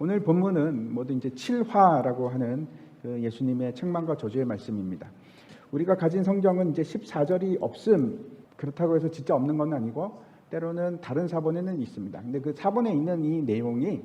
오늘 본문은 모두 이제 칠화라고 하는 그 예수님의 책망과 저주의 말씀입니다. 우리가 가진 성경은 이제 14절이 없음 그렇다고 해서 진짜 없는 건 아니고 때로는 다른 사본에는 있습니다. 근데 그 사본에 있는 이 내용이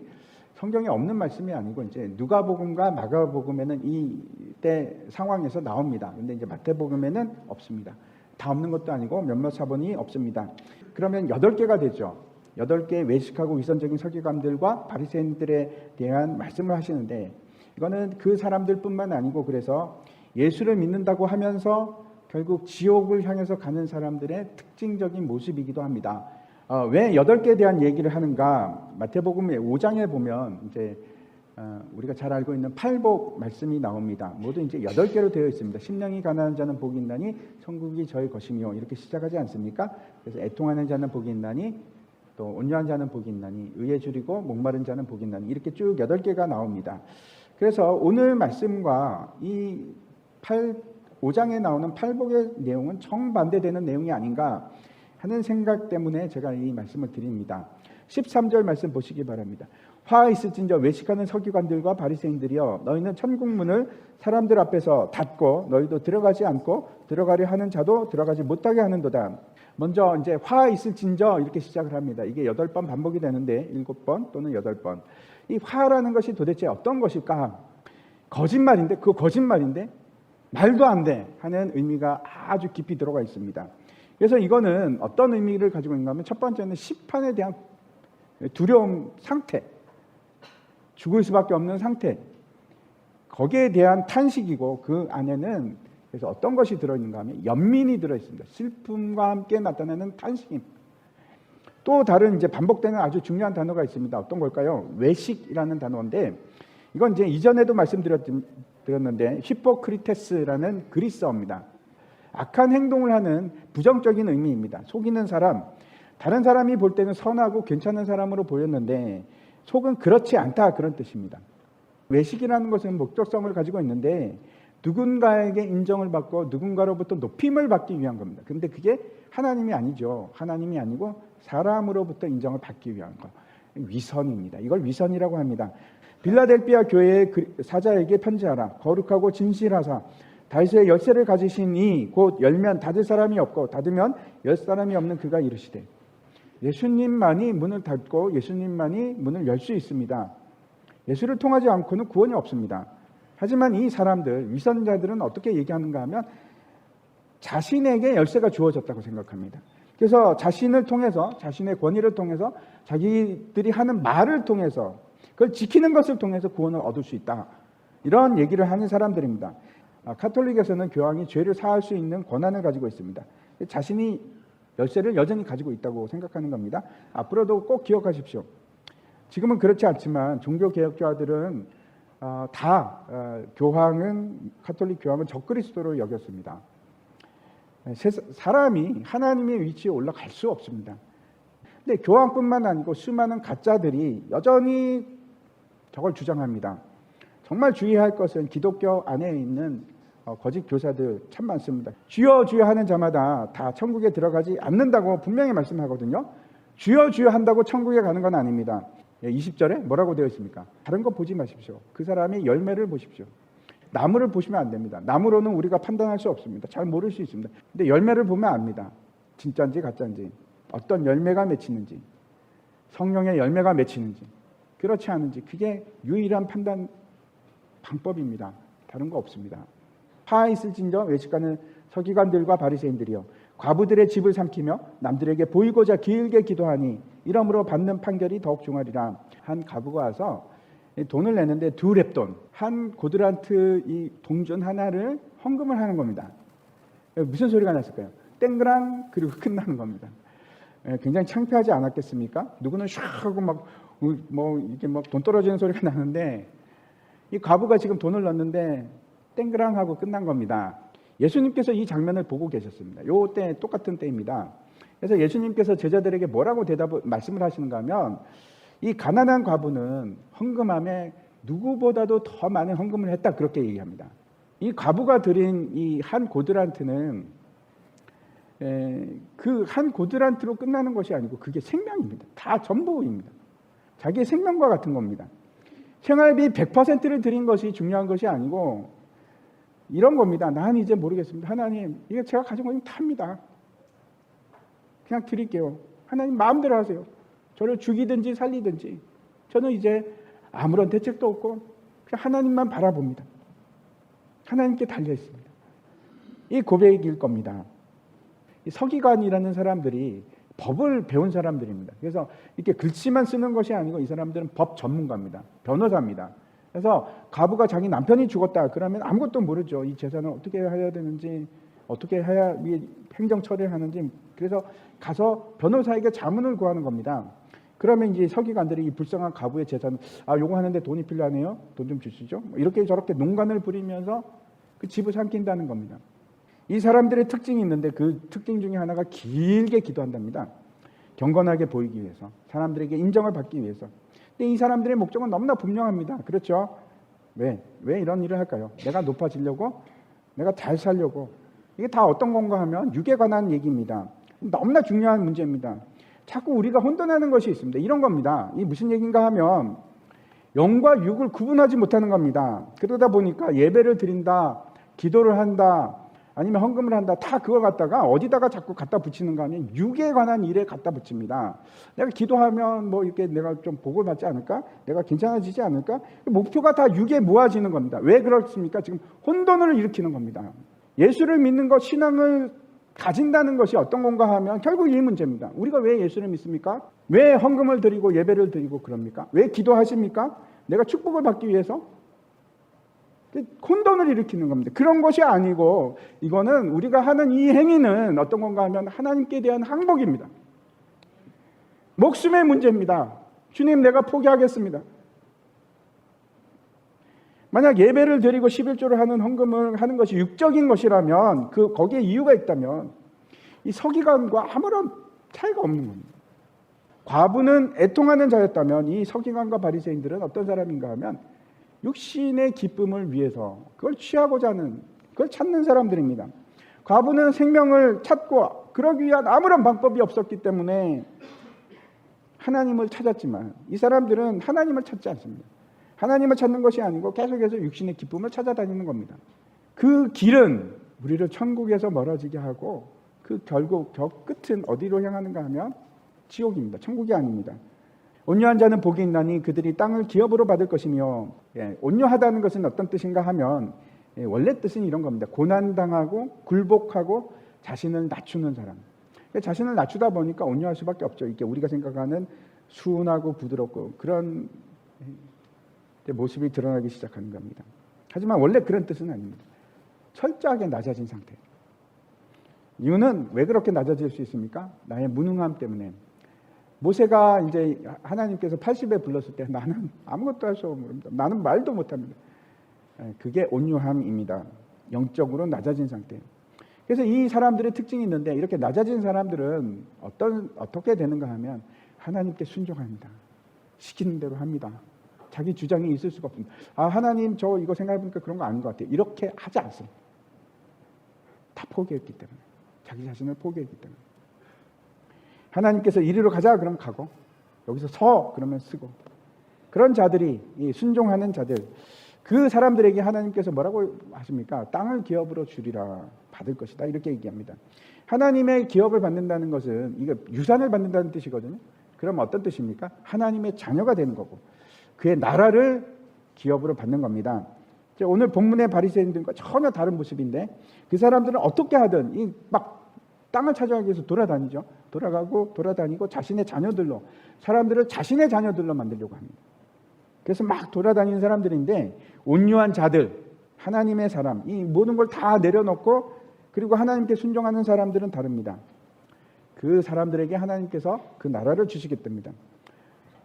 성경에 없는 말씀이 아니고 이제 누가복음과 마가복음에는 이때 상황에서 나옵니다. 근데 이제 마태복음에는 없습니다. 다 없는 것도 아니고 몇몇 사본이 없습니다. 그러면 여덟 개가 되죠. 여덟 개 외식하고 위선적인 서기관들과 바리새인들에 대한 말씀을 하시는데 이거는 그 사람들뿐만 아니고 그래서 예수를 믿는다고 하면서 결국 지옥을 향해서 가는 사람들의 특징적인 모습이기도 합니다. 어, 왜 여덟 개에 대한 얘기를 하는가? 마태복음 5장에 보면 이제 어, 우리가 잘 알고 있는 팔복 말씀이 나옵니다. 모두 이제 여덟 개로 되어 있습니다. 심령이 가난한 자는 복이 있나니 천국이 저의 것이며 이렇게 시작하지 않습니까? 그래서 애통하는 자는 복이 있나니 또 온유한 자는 복이 있나니 의에 줄이고 목마른 자는 복이 있나니 이렇게 쭉 여덟 개가 나옵니다. 그래서 오늘 말씀과 이 8, 5장에 나오는 팔복의 내용은 정반대되는 내용이 아닌가 하는 생각 때문에 제가 이 말씀을 드립니다. 13절 말씀 보시기 바랍니다. 화 있을진저 외식하는 서기관들과 바리새인들이여 너희는 천국문을 사람들 앞에서 닫고 너희도 들어가지 않고 들어가려 하는 자도 들어가지 못하게 하는도다. 먼저 이제 화 있을진저 이렇게 시작을 합니다. 이게 여덟 번 반복이 되는데 일곱 번 또는 여덟 번. 이 화라는 것이 도대체 어떤 것일까? 거짓말인데 그 거짓말인데 말도 안 돼 하는 의미가 아주 깊이 들어가 있습니다. 그래서 이거는 어떤 의미를 가지고 있는가 하면 첫 번째는 심판에 대한 두려움 상태, 죽을 수밖에 없는 상태, 거기에 대한 탄식이고 그 안에는 그래서 어떤 것이 들어있는가 하면 연민이 들어있습니다. 슬픔과 함께 나타나는 탄식입니다. 또 다른 이제 반복되는 아주 중요한 단어가 있습니다. 어떤 걸까요? 외식이라는 단어인데 이건 이제 이전에도 말씀드렸는데 히포크리테스라는 그리스어입니다. 악한 행동을 하는 부정적인 의미입니다. 속이는 사람, 다른 사람이 볼 때는 선하고 괜찮은 사람으로 보였는데 속은 그렇지 않다 그런 뜻입니다. 외식이라는 것은 목적성을 가지고 있는데 누군가에게 인정을 받고 누군가로부터 높임을 받기 위한 겁니다. 근데 그게 하나님이 아니죠. 하나님이 아니고 사람으로부터 인정을 받기 위한 거. 위선입니다. 이걸 위선이라고 합니다. 빌라델비아 교회의 사자에게 편지하라. 거룩하고 진실하사 다윗의 열쇠를 가지신 이 곧 열면 닫을 사람이 없고 닫으면 열 사람이 없는 그가 이르시되 예수님만이 문을 닫고 예수님만이 문을 열 수 있습니다. 예수를 통하지 않고는 구원이 없습니다. 하지만 이 사람들 위선자들은 어떻게 얘기하는가 하면 자신에게 열쇠가 주어졌다고 생각합니다. 그래서 자신을 통해서 자신의 권위를 통해서 자기들이 하는 말을 통해서 그걸 지키는 것을 통해서 구원을 얻을 수 있다. 이런 얘기를 하는 사람들입니다. 아, 카톨릭에서는 교황이 죄를 사할 수 있는 권한을 가지고 있습니다. 자신이 열쇠를 여전히 가지고 있다고 생각하는 겁니다. 앞으로도 꼭 기억하십시오. 지금은 그렇지 않지만 종교 개혁자들은 어, 다 어, 교황은 카톨릭 교황은 적그리스도로 여겼습니다. 사람이 하나님의 위치에 올라갈 수 없습니다. 근데 교황뿐만 아니고 수많은 가짜들이 여전히 저걸 주장합니다. 정말 주의할 것은 기독교 안에 있는 어, 거짓 교사들 참 많습니다. 주여 주여 하는 자마다 다 천국에 들어가지 않는다고 분명히 말씀하거든요. 주여 주여 한다고 천국에 가는 건 아닙니다. 20절에 예, 뭐라고 되어 있습니까? 다른 거 보지 마십시오. 그 사람의 열매를 보십시오. 나무를 보시면 안 됩니다. 나무로는 우리가 판단할 수 없습니다. 잘 모를 수 있습니다. 근데 열매를 보면 압니다. 진짜인지 가짜인지, 어떤 열매가 맺히는지, 성령의 열매가 맺히는지, 그렇지 않은지, 그게 유일한 판단 방법입니다. 다른 거 없습니다. 화 있을진저 외식하는 서기관들과 바리새인들이요 과부들의 집을 삼키며 남들에게 보이고자 길게 기도하니 이러므로 받는 판결이 더욱 중하리라 한 가부가 와서 돈을 내는데 두 랩돈 한 고드란트 이 동전 하나를 헌금을 하는 겁니다. 무슨 소리가 났을까요? 땡그랑 그리고 끝나는 겁니다. 굉장히 창피하지 않았겠습니까? 누구는 샥 하고 막 뭐 이렇게 막 돈 떨어지는 소리가 나는데 이 과부가 지금 돈을 넣는데 땡그랑 하고 끝난 겁니다. 예수님께서 이 장면을 보고 계셨습니다. 요때 똑같은 때입니다. 그래서 예수님께서 제자들에게 뭐라고 대답을 말씀을 하시는가 하면 이 가난한 과부는 헌금함에 누구보다도 더 많은 헌금을 했다 그렇게 얘기합니다. 이 과부가 드린 이 한 고드란트는 그 한 고드란트로 끝나는 것이 아니고 그게 생명입니다. 다 전부입니다. 자기의 생명과 같은 겁니다. 생활비 100%를 드린 것이 중요한 것이 아니고 이런 겁니다. 난 이제 모르겠습니다. 하나님, 이거 제가 가진 거좀 탑니다. 그냥 드릴게요. 하나님 마음대로 하세요. 저를 죽이든지 살리든지. 저는 이제 아무런 대책도 없고 그냥 하나님만 바라봅니다. 하나님께 달려 있습니다. 이 고백일 겁니다. 이 서기관이라는 사람들이 법을 배운 사람들입니다. 그래서 이렇게 글씨만 쓰는 것이 아니고 이 사람들은 법 전문가입니다. 변호사입니다. 그래서 가부가 자기 남편이 죽었다 그러면 아무것도 모르죠. 이 재산을 어떻게 해야 되는지 어떻게 해야 이 행정 처리를 하는지 그래서 가서 변호사에게 자문을 구하는 겁니다. 그러면 이제 서기관들이 이 불쌍한 가부의 재산 아 요거 하는데 돈이 필요하네요. 돈 좀 주시죠. 뭐 이렇게 저렇게 농간을 부리면서 그 집을 삼킨다는 겁니다. 이 사람들의 특징이 있는데 그 특징 중에 하나가 길게 기도한답니다. 경건하게 보이기 위해서 사람들에게 인정을 받기 위해서. 근데 이 사람들의 목적은 너무나 분명합니다. 그렇죠? 왜? 왜 이런 일을 할까요? 내가 높아지려고? 내가 잘 살려고? 이게 다 어떤 건가 하면 육에 관한 얘기입니다. 너무나 중요한 문제입니다. 자꾸 우리가 혼돈하는 것이 있습니다. 이런 겁니다. 이 무슨 얘기인가 하면 영과 육을 구분하지 못하는 겁니다. 그러다 보니까 예배를 드린다, 기도를 한다, 아니면 헌금을 한다, 다 그걸 갖다가 어디다가 자꾸 갖다 붙이는가 하면 육에 관한 일에 갖다 붙입니다. 내가 기도하면 뭐 이렇게 내가 좀 복을 받지 않을까? 내가 괜찮아지지 않을까? 목표가 다 육에 모아지는 겁니다. 왜 그렇습니까? 지금 혼돈을 일으키는 겁니다. 예수를 믿는 것, 신앙을 가진다는 것이 어떤 건가 하면 결국 이 문제입니다. 우리가 왜 예수를 믿습니까? 왜 헌금을 드리고 예배를 드리고 그럽니까? 왜 기도하십니까? 내가 축복을 받기 위해서? 혼돈을 일으키는 겁니다. 그런 것이 아니고 이거는 우리가 하는 이 행위는 어떤 건가 하면 하나님께 대한 항복입니다. 목숨의 문제입니다. 주님 내가 포기하겠습니다. 만약 예배를 드리고 11조를 하는 헌금을 하는 것이 육적인 것이라면 그 거기에 이유가 있다면 이 서기관과 아무런 차이가 없는 겁니다. 과부는 애통하는 자였다면 이 서기관과 바리새인들은 어떤 사람인가 하면 육신의 기쁨을 위해서 그걸 취하고자 하는 그걸 찾는 사람들입니다. 과부는 생명을 찾고 그러기 위한 아무런 방법이 없었기 때문에 하나님을 찾았지만 이 사람들은 하나님을 찾지 않습니다. 하나님을 찾는 것이 아니고 계속해서 육신의 기쁨을 찾아다니는 겁니다. 그 길은 우리를 천국에서 멀어지게 하고 그 결국 저 끝은 어디로 향하는가 하면 지옥입니다. 천국이 아닙니다. 온유한 자는 복이 있나니 그들이 땅을 기업으로 받을 것이며 예, 온유하다는 것은 어떤 뜻인가 하면 예, 원래 뜻은 이런 겁니다. 고난당하고 굴복하고 자신을 낮추는 사람. 자신을 낮추다 보니까 온유할 수밖에 없죠. 이게 우리가 생각하는 순하고 부드럽고 그런 모습이 드러나기 시작하는 겁니다. 하지만 원래 그런 뜻은 아닙니다. 철저하게 낮아진 상태. 이유는 왜 그렇게 낮아질 수 있습니까? 나의 무능함 때문에. 모세가 이제 하나님께서 80에 불렀을 때 나는 아무것도 할 수 없습니다. 나는 말도 못합니다. 예, 그게 온유함입니다. 영적으로 낮아진 상태. 그래서 이 사람들의 특징이 있는데 이렇게 낮아진 사람들은 어떤 어떻게 되는가 하면 하나님께 순종합니다. 시키는 대로 합니다. 자기 주장이 있을 수가 없습니다. 아 하나님 저 이거 생각해 보니까 그런 거 아닌 것 같아요. 이렇게 하지 않습니다. 다 포기했기 때문에 자기 자신을 포기했기 때문에 하나님께서 이리로 가자 그러면 가고 여기서 서 그러면 쓰고 그런 자들이 순종하는 자들 그 사람들에게 하나님께서 뭐라고 하십니까? 땅을 기업으로 주리라 받을 것이다 이렇게 얘기합니다. 하나님의 기업을 받는다는 것은 이거 유산을 받는다는 뜻이거든요. 그럼 어떤 뜻입니까? 하나님의 자녀가 되는 거고 그의 나라를 기업으로 받는 겁니다. 오늘 본문의 바리새인들과 전혀 다른 모습인데 그 사람들은 어떻게 하든 이막 땅을 찾아가기 위해서 돌아다니죠. 돌아가고 돌아다니고 자신의 자녀들로 사람들을 자신의 자녀들로 만들려고 합니다. 그래서 막 돌아다니는 사람들인데 온유한 자들, 하나님의 사람, 이 모든 걸 다 내려놓고 그리고 하나님께 순종하는 사람들은 다릅니다. 그 사람들에게 하나님께서 그 나라를 주시겠답니다.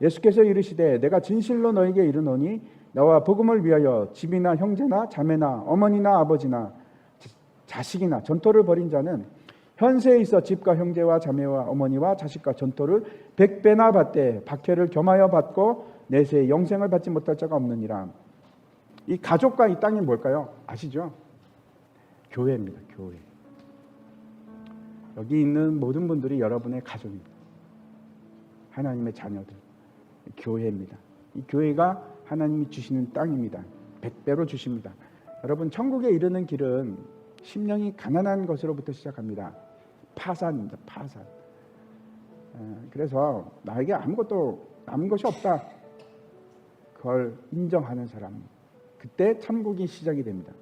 예수께서 이르시되 내가 진실로 너에게 이르노니 나와 복음을 위하여 집이나 형제나 자매나 어머니나 아버지나 자식이나 전토를 벌인 자는 현세에 있어 집과 형제와 자매와 어머니와 자식과 전토를 백배나 받되 박해를 겸하여 받고 내세 영생을 받지 못할 자가 없느니라. 이 가족과 이 땅이 뭘까요? 아시죠? 교회입니다. 교회. 여기 있는 모든 분들이 여러분의 가족입니다. 하나님의 자녀들. 교회입니다. 이 교회가 하나님이 주시는 땅입니다. 백배로 주십니다. 여러분 천국에 이르는 길은 심령이 가난한 것으로부터 시작합니다. 파산입니다. 파산. 어, 그래서 나에게 아무것도 남은 것이 없다. 그걸 인정하는 사람. 그때 천국이 시작이 됩니다.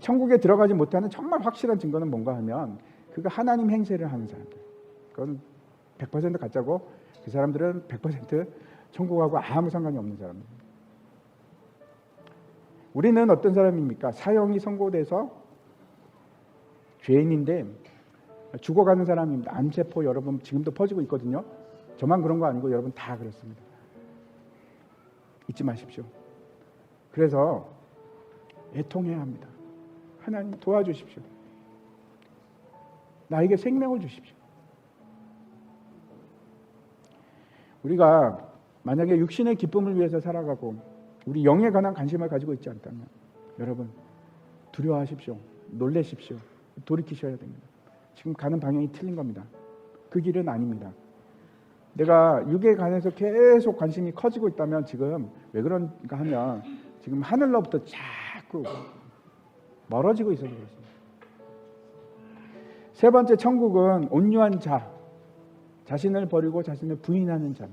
천국에 들어가지 못하는 정말 확실한 증거는 뭔가 하면 그가 하나님 행세를 하는 사람들. 그건 100% 가짜고 그 사람들은 100% 천국하고 아무 상관이 없는 사람입니다. 우리는 어떤 사람입니까? 사형이 선고돼서 죄인인데 죽어가는 사람입니다. 암세포 여러분 지금도 퍼지고 있거든요. 저만 그런 거 아니고 여러분 다 그렇습니다. 잊지 마십시오. 그래서 애통해야 합니다. 하나님 도와주십시오. 나에게 생명을 주십시오. 우리가 만약에 육신의 기쁨을 위해서 살아가고 우리 영에 관한 관심을 가지고 있지 않다면 여러분 두려워하십시오. 놀래십시오. 돌이키셔야 됩니다. 지금 가는 방향이 틀린 겁니다. 그 길은 아닙니다. 내가 육에 관해서 계속 관심이 커지고 있다면 지금 왜 그런가 하면 지금 하늘로부터 자꾸 멀어지고 있어서 그렇습니다. 세 번째 천국은 온유한 자, 자신을 버리고 자신을 부인하는 자.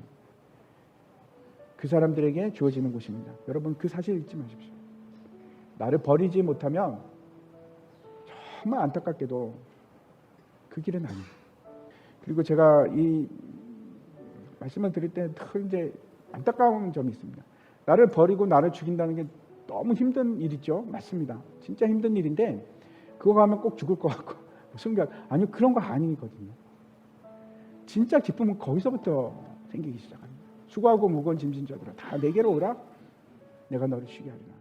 그 사람들에게 주어지는 곳입니다. 여러분 그 사실 잊지 마십시오. 나를 버리지 못하면 정말 안타깝게도 그 길은 아니에요. 그리고 제가 이 말씀을 드릴 때늘 이제 안타까운 점이 있습니다. 나를 버리고 나를 죽인다는 게 너무 힘든 일이죠. 맞습니다. 진짜 힘든 일인데 그거 하면 꼭 죽을 것 같고 순간 아니요 그런 거 아니거든요. 진짜 기쁨은 거기서부터 생기기 시작합니다. 수고하고 무거운 짐진 자들아 다 내게로 오라. 내가 너를 쉬게 하리라.